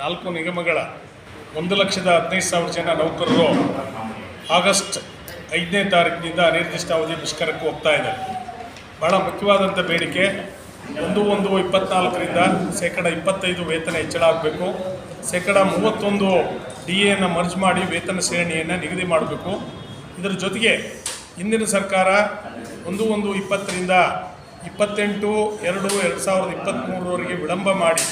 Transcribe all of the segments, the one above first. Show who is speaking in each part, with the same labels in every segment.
Speaker 1: ನಾಲ್ಕು ನಿಗಮಗಳ ಒಂದು ಲಕ್ಷದ ಹದಿನೈದು ಸಾವಿರ ಜನ ನೌಕರರು ಆಗಸ್ಟ್ ಐದನೇ ತಾರೀಕಿನಿಂದ ಅನಿರ್ದಿಷ್ಟಾವಧಿ ಮುಷ್ಕರಕ್ಕೆ ಹೋಗ್ತಾ ಇದ್ದಾರೆ. ಬಹಳ ಮುಖ್ಯವಾದಂಥ ಬೇಡಿಕೆ, ಒಂದು ಒಂದು ಇಪ್ಪತ್ನಾಲ್ಕರಿಂದ ಶೇಕಡ ಇಪ್ಪತ್ತೈದು ವೇತನ ಹೆಚ್ಚಳ ಆಗಬೇಕು. ಶೇಕಡ ಮೂವತ್ತೊಂದು ಡಿ ಎನ್ನು ಮರ್ಜ್ ಮಾಡಿ ವೇತನ ಶ್ರೇಣಿಯನ್ನು ನಿಗದಿ ಮಾಡಬೇಕು. ಇದರ ಜೊತೆಗೆ ಹಿಂದಿನ ಸರ್ಕಾರ ಒಂದು ಒಂದು ಇಪ್ಪತ್ತರಿಂದ ಇಪ್ಪತ್ತೆಂಟು, ಎರಡು ಎರಡು ಸಾವಿರದ ಇಪ್ಪತ್ತ್ಮೂರವರೆಗೆ ವಿಳಂಬ ಮಾಡಿ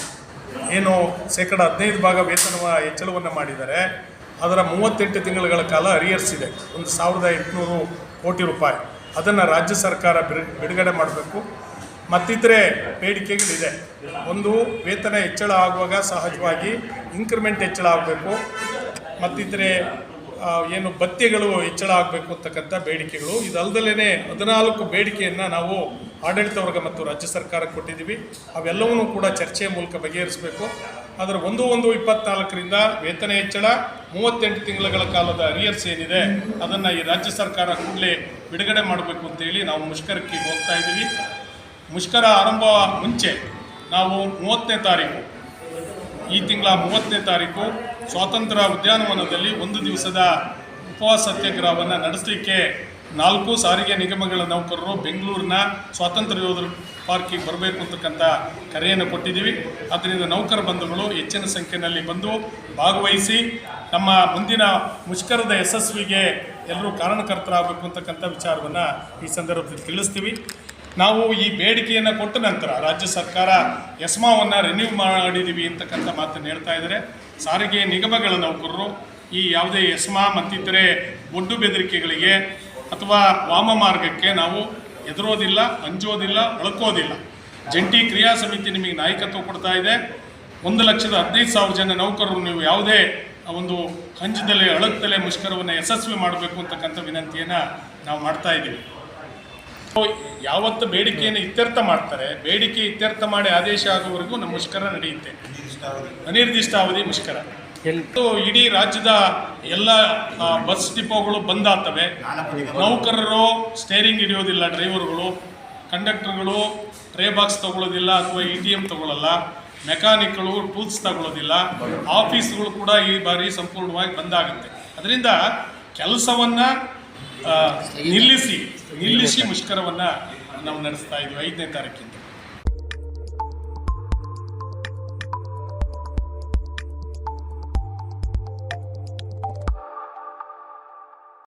Speaker 1: ಏನು ಶೇಕಡ ಹದಿನೈದು ಭಾಗ ವೇತನ ಹೆಚ್ಚಳವನ್ನು ಮಾಡಿದ್ದಾರೆ. ಅದರ ಮೂವತ್ತೆಂಟು ತಿಂಗಳುಗಳ ಕಾಲ ಅರಿಯರ್ಸ್ ಇದೆ. ಒಂದು ಸಾವಿರದ ಎಂಟುನೂರು ಕೋಟಿ ರೂಪಾಯಿ. ಅದನ್ನು ರಾಜ್ಯ ಸರ್ಕಾರ ಬಿಡು- ಬಿಡುಗಡೆ ಮಾಡಬೇಕು. ಮತ್ತಿತರೆ ಬೇಡಿಕೆಗಳಿದೆ. ಒಂದು, ವೇತನ ಹೆಚ್ಚಳ ಆಗುವಾಗ ಸಹಜವಾಗಿ ಇನ್ಕ್ರಿಮೆಂಟ್ ಹೆಚ್ಚಳ ಆಗಬೇಕು. ಮತ್ತಿತರೆ ಏನು ಭತ್ಯೆಗಳು ಹೆಚ್ಚಳ ಆಗಬೇಕು ಅಂತಕ್ಕಂಥ ಬೇಡಿಕೆಗಳು. ಇದಲ್ದಲೇ ಹದಿನಾಲ್ಕು ಬೇಡಿಕೆಯನ್ನು ನಾವು ಆಡಳಿತ ವರ್ಗ ಮತ್ತು ರಾಜ್ಯ ಸರ್ಕಾರಕ್ಕೆ ಕೊಟ್ಟಿದ್ದೀವಿ. ಅವೆಲ್ಲವನ್ನೂ ಕೂಡ ಚರ್ಚೆಯ ಮೂಲಕ ಬಗೆಹರಿಸಬೇಕು. ಅದರ ಒಂದು ಒಂದು ಇಪ್ಪತ್ನಾಲ್ಕರಿಂದ ವೇತನ ಹೆಚ್ಚಳ, ಮೂವತ್ತೆಂಟು ತಿಂಗಳ ಕಾಲದ ಅರಿಯರ್ಸ್ ಏನಿದೆ, ಅದನ್ನು ಈ ರಾಜ್ಯ ಸರ್ಕಾರ ಕೂಡಲೇ ಬಿಡುಗಡೆ ಮಾಡಬೇಕು ಅಂತೇಳಿ ನಾವು ಮುಷ್ಕರಕ್ಕೆ ಹೋಗ್ತಾ ಇದ್ದೀವಿ. ಮುಷ್ಕರ ಆರಂಭ ಮುಂಚೆ ನಾವು ಮೂವತ್ತನೇ ತಾರೀಕು, ಈ ತಿಂಗಳ ಮೂವತ್ತನೇ ತಾರೀಕು ಸ್ವಾತಂತ್ರ್ಯ ಉದ್ಯಾನವನದಲ್ಲಿ ಒಂದು ದಿವಸದ ಉಪವಾಸ ಸತ್ಯಾಗ್ರಹವನ್ನು ನಡೆಸಲಿಕ್ಕೆ ನಾಲ್ಕು ಸಾರಿಗೆ ನಿಗಮಗಳ ನೌಕರರು ಬೆಂಗಳೂರಿನ ಸ್ವಾತಂತ್ರ್ಯ ಯೋಧರ ಪಾರ್ಕಿಗೆ ಬರಬೇಕು ಅಂತಕ್ಕಂಥ ಕರೆಯನ್ನು ಕೊಟ್ಟಿದ್ದೀವಿ. ಆದ್ದರಿಂದ ನೌಕರ ಬಂಧುಗಳು ಹೆಚ್ಚಿನ ಸಂಖ್ಯೆಯಲ್ಲಿ ಬಂದು ಭಾಗವಹಿಸಿ ನಮ್ಮ ಮುಂದಿನ ಮುಷ್ಕರದ ಯಶಸ್ವಿಗೆ ಎಲ್ಲರೂ ಕಾರಣಕರ್ತರಾಗಬೇಕು ಅಂತಕ್ಕಂಥ ವಿಚಾರವನ್ನು ಈ ಸಂದರ್ಭದಲ್ಲಿ ತಿಳಿಸ್ತೀವಿ. ನಾವು ಈ ಬೇಡಿಕೆಯನ್ನು ಕೊಟ್ಟ ನಂತರ ರಾಜ್ಯ ಸರ್ಕಾರ ಎಸ್ಮಾವನ್ನು ರಿನ್ಯೂ ಮಾಡಿದ್ದೀವಿ ಅಂತಕ್ಕಂಥ ಮಾತನ್ನು ಹೇಳ್ತಾ ಇದ್ದಾರೆ. ಸಾರಿಗೆ ನಿಗಮಗಳ ನೌಕರರು ಈ ಯಾವುದೇ ಎಸ್ಮಾ ಮತ್ತಿತರೆ ಒಡ್ಡು ಬೆದರಿಕೆಗಳಿಗೆ ಅಥವಾ ವಾಮ ಮಾರ್ಗಕ್ಕೆ ನಾವು ಎದುರೋದಿಲ್ಲ ಅಂಜೋದಿಲ್ಲ ಒಳಕೋದಿಲ್ಲ. ಜಂಟಿ ಕ್ರಿಯಾ ಸಮಿತಿ ನಿಮಗೆ ನಾಯಕತ್ವ ಕೊಡ್ತಾ ಇದೆ. ಒಂದು ಲಕ್ಷದ ಹದಿನೈದು ಸಾವಿರ ಜನ ನೌಕರರು ನೀವು ಯಾವುದೇ ಒಂದು ಹಂಜದಲ್ಲೇ ಅಳಗ್ದಲ್ಲೇ ಮುಷ್ಕರವನ್ನು ಯಶಸ್ವಿ ಮಾಡಬೇಕು ಅಂತಕ್ಕಂಥ ವಿನಂತಿಯನ್ನು ನಾವು ಮಾಡ್ತಾ ಇದ್ದೀವಿ. ಯಾವತ್ತು ಬೇಡಿಕೆಯನ್ನು ಇತ್ಯರ್ಥ ಮಾಡ್ತಾರೆ, ಬೇಡಿಕೆ ಇತ್ಯರ್ಥ ಮಾಡಿ ಆದೇಶ ಆಗುವವರೆಗೂ ನಮ್ಮ ಮುಷ್ಕರ ನಡೆಯುತ್ತೆ. ಅನಿರ್ದಿಷ್ಟಾವಧಿ ಮುಷ್ಕರ. ಇಡೀ ರಾಜ್ಯದ ಎಲ್ಲ ಬಸ್ ಡಿಪೋಗಳು ಬಂದಾಗ್ತವೆ ನೌಕರರು ಸ್ಟೇರಿಂಗ್ ಹಿಡಿಯೋದಿಲ್ಲ, ಡ್ರೈವರ್ಗಳು, ಕಂಡಕ್ಟರ್ಗಳು, ಟ್ರೇ ಬಾಕ್ಸ್ ತಗೊಳ್ಳೋದಿಲ್ಲ ಅಥವಾ ಇ ಟಿ ಎಂ ತಗೊಳ್ಳಲ್ಲ, ಮೆಕ್ಯಾನಿಕ್ಗಳು, ಟೂಲ್ಸ್ ತಗೊಳ್ಳೋದಿಲ್ಲ, ಆಫೀಸ್ಗಳು ಕೂಡ ಈ ಬಾರಿ ಸಂಪೂರ್ಣವಾಗಿ ಬಂದಾಗುತ್ತೆ ಅದರಿಂದ ಕೆಲಸವನ್ನು ನಿಲ್ಲಿಸಿ ನಿಲ್ಲಿಸಿ ಮುಷ್ಕರವನ್ನು ನಾವು ನಡೆಸ್ತಾ ಇದ್ವಿ ಐದನೇ ತಾರೀಕಿಂದ.